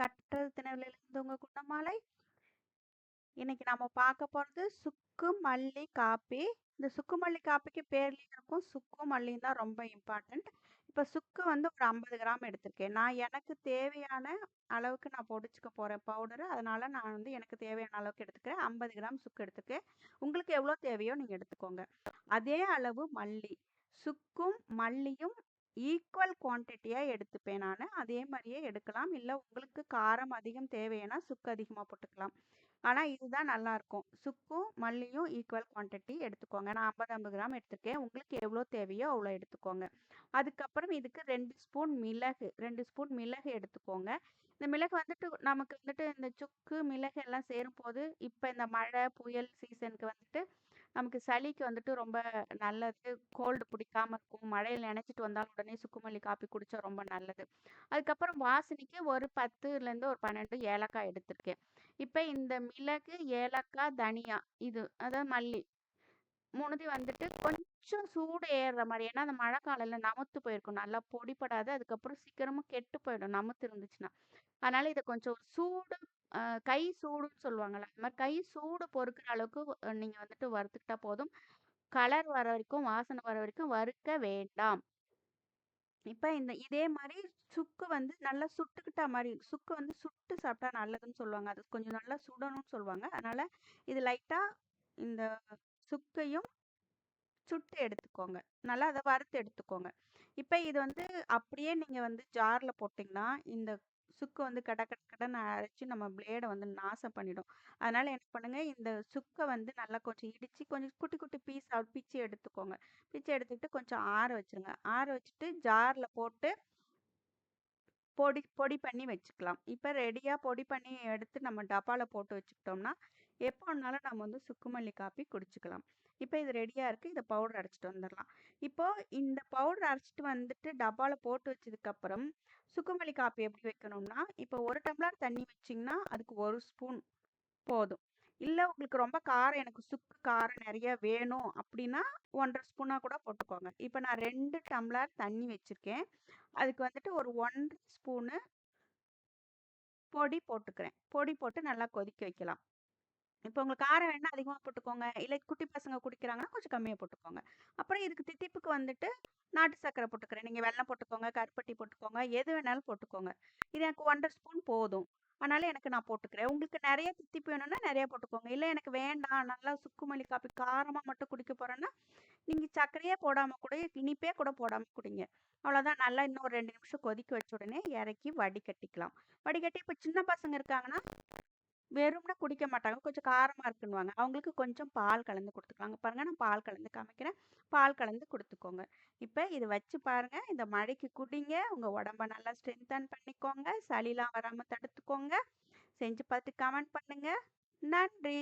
கற்றது திணறலிலிருந்து உங்க குணமாலை இன்னைக்கு நம்ம பார்க்க போறது சுக்கு மல்லி காப்பி. இந்த சுக்கு மல்லி காப்பிக்கு பேர்லேயும் இருக்கும். சுக்கு மல்லியும் தான் ரொம்ப இம்பார்ட்டன்ட் இப்போ சுக்கு வந்து ஒரு ஐம்பது கிராம் எடுத்திருக்கேன். நான் எனக்கு தேவையான அளவுக்கு நான் பொடிச்சுக்க போகிறேன் பவுடரு அதனால நான் வந்து எனக்கு தேவையான அளவுக்கு எடுத்துக்கிறேன். ஐம்பது கிராம் சுக்கு எடுத்துக்கேன் உங்களுக்கு எவ்வளோ தேவையோ நீங்கள் எடுத்துக்கோங்க. அதே அளவு மல்லி. சுக்கும் மல்லியும் ஈக்குவல் குவான்டிட்டியாக எடுத்துப்பேன் நான். அதே மாதிரியே எடுக்கலாம். இல்லை உங்களுக்கு காரம் அதிகம் தேவைன்னா சுக்கு அதிகமாக போட்டுக்கலாம். ஆனால் இதுதான் நல்லா இருக்கும் சுக்கும் மல்லியும் ஈக்குவல் குவான்டிட்டி எடுத்துக்கோங்க. நான் ஐம்பது ஐம்பது கிராம் எடுத்துருக்கேன். உங்களுக்கு எவ்வளோ தேவையோ அவ்வளோ எடுத்துக்கோங்க. அதுக்கப்புறம் இதுக்கு ரெண்டு ஸ்பூன் மிளகு ரெண்டு ஸ்பூன் மிளகு எடுத்துக்கோங்க. இந்த மிளகு வந்துட்டு நமக்கு வந்துட்டு இந்த சுக்கு மிளகு எல்லாம் சேரும் போது இப்போ இந்த மழை புயல் சீசனுக்கு வந்துட்டு நமக்கு சளிக்கு வந்துட்டு ரொம்ப நல்லது. கோல்டு பிடிக்காம இருக்கும். மழையில் நினைச்சிட்டு வந்தாலும் உடனே சுக்குமல்லி காப்பி குடிச்சா ரொம்ப நல்லது. அதுக்கப்புறம் வாசனைக்கு ஒரு பத்துலேருந்து ஒரு பன்னெண்டு ஏலக்காய் எடுத்திருக்கேன். இப்போ இந்த மிளகு ஏலக்காய் தனியா இது அதாவது மல்லி மூணுதி வந்துட்டு கொஞ்சம் சூடு ஏறுற மாதிரி. ஏன்னா அந்த மழை காலையில் நமுத்து போயிருக்கும். நல்லா பொடிப்படாது அதுக்கப்புறம் சீக்கிரமா கெட்டு போயிடும். நமுத்து இருந்துச்சுன்னா. அதனால இதை கொஞ்சம் சூடு கை சூடுன்னு சொல்லுவாங்கல்ல அந்த மாதிரி கை சூடு பொறுக்கிற அளவுக்கு நீங்கள் வந்துட்டு வறுத்துக்கிட்டா போதும். கலர் வர வரைக்கும் வாசனை வர வரைக்கும் வறுக்க வேண்டாம். இப்போ இந்த இதே மாதிரி சுக்கு வந்து நல்லா சுட்டுக்கிட்டா மாதிரி சுக்கு வந்து சுட்டு சாப்பிட்டா நல்லதுன்னு சொல்லுவாங்க. அது கொஞ்சம் நல்லா சுடணும்னு சொல்லுவாங்க. அதனால இது லைட்டா இந்த சுக்கையும் சுட்டு எடுத்துக்கோங்க. நல்லா அதை வறுத்து எடுத்துக்கோங்க. இப்போ இது வந்து அப்படியே நீங்கள் வந்து ஜார்ல போட்டிங்கன்னா இந்த சுக்கு வந்து கட கட கடன்னு அரைச்சு நம்ம பிளேடை வந்து நாசம் பண்ணிடும். அதனால என்ன பண்ணுங்க இந்த சுக்கை வந்து நல்லா கொஞ்சம் இடிச்சு கொஞ்சம் குட்டி குட்டி பீஸ் பிச்சு எடுத்துக்கோங்க. பிச்சு எடுத்துக்கிட்டு கொஞ்சம் ஆற வச்சிருங்க. ஆற வச்சுட்டு ஜாரில் போட்டு பொடி பொடி பண்ணி வச்சுக்கலாம். இப்போ ரெடியாக பொடி பண்ணி எடுத்து நம்ம டப்பாவில் போட்டு வச்சுக்கிட்டோம்னா எப்போ வேணாலும் நம்ம வந்து சுக்குமல்லி காப்பி குடிச்சுக்கலாம். இப்போ இது ரெடியாக இருக்குது இதை பவுடர் அரைச்சிட்டு வந்துடலாம் இப்போ இந்த பவுடர் அரைச்சிட்டு வந்துட்டு டப்பாவில் போட்டு வச்சதுக்கப்புறம் சுக்குமல்லி காப்பி எப்படி வைக்கணும்னா இப்போ ஒரு டம்ளர் தண்ணி வச்சிங்கன்னா அதுக்கு ஒரு ஸ்பூன் போதும். இல்லை உங்களுக்கு ரொம்ப காரம் எனக்கு சுக்கு காரம் நிறைய வேணும் அப்படின்னா ஒன்றரை ஸ்பூனாக கூட போட்டுக்கோங்க. இப்போ நான் ரெண்டு டம்ளர் தண்ணி வச்சுருக்கேன். அதுக்கு வந்துட்டு ஒரு ஒன்றரை ஸ்பூனு பொடி போட்டுக்கிறேன். பொடி போட்டு நல்லா கொதிக்க வைக்கலாம். இப்போ உங்களுக்கு காரம் வேணா அதிகமாக போட்டுக்கோங்க. இல்லை குட்டி பசங்க குடிக்கிறாங்கன்னா கொஞ்சம் கம்மியாக போட்டுக்கோங்க. அப்புறம் இதுக்கு தித்திப்புக்கு வந்துட்டு நாட்டு சர்க்கரை போட்டுக்கிறேன். நீங்கள் வெல்லம் போட்டுக்கோங்க கருப்பட்டி போட்டுக்கோங்க எது வேணாலும் போட்டுக்கோங்க. இது எனக்கு ஒன்றரை ஸ்பூன் போதும். அதனால எனக்கு நான் போட்டுக்கிறேன். உங்களுக்கு நிறைய தித்திப்பு வேணும்னா நிறைய போட்டுக்கோங்க. இல்லை எனக்கு வேண்டாம் நல்லா சுக்குமல்லி காப்பி காரமாக மட்டும் குடிக்க போகிறேன்னா நீங்கள் சர்க்கரையே போடாமல் கூட இனிப்பே கூட போடாமல் குடிங்க. அவ்வளோதான் நல்லா இன்னும் ஒரு ரெண்டு நிமிஷம் கொதிக்க வச்ச உடனே இறக்கி வடிகட்டிக்கலாம். வடிகட்டி இப்போ சின்ன பசங்க இருக்காங்கன்னா வெறும்னா குடிக்க மாட்டாங்க. கொஞ்சம் காரமாக இருக்குன்னுவாங்க. அவங்களுக்கு கொஞ்சம் பால் கலந்து கொடுத்துக்கலாங்க. பாருங்க நான் பால் கலந்து காமிக்கிறேன். பால் கலந்து கொடுத்துக்கோங்க. இப்போ இது வச்சு பாருங்க. இந்த மழைக்கு குடிங்க. உங்கள் உடம்ப நல்லா ஸ்ட்ரென்தன் பண்ணிக்கோங்க. சளிலாம் வராமல் தடுத்துக்கோங்க. செஞ்சு பார்த்து கமெண்ட் பண்ணுங்க. நன்றி.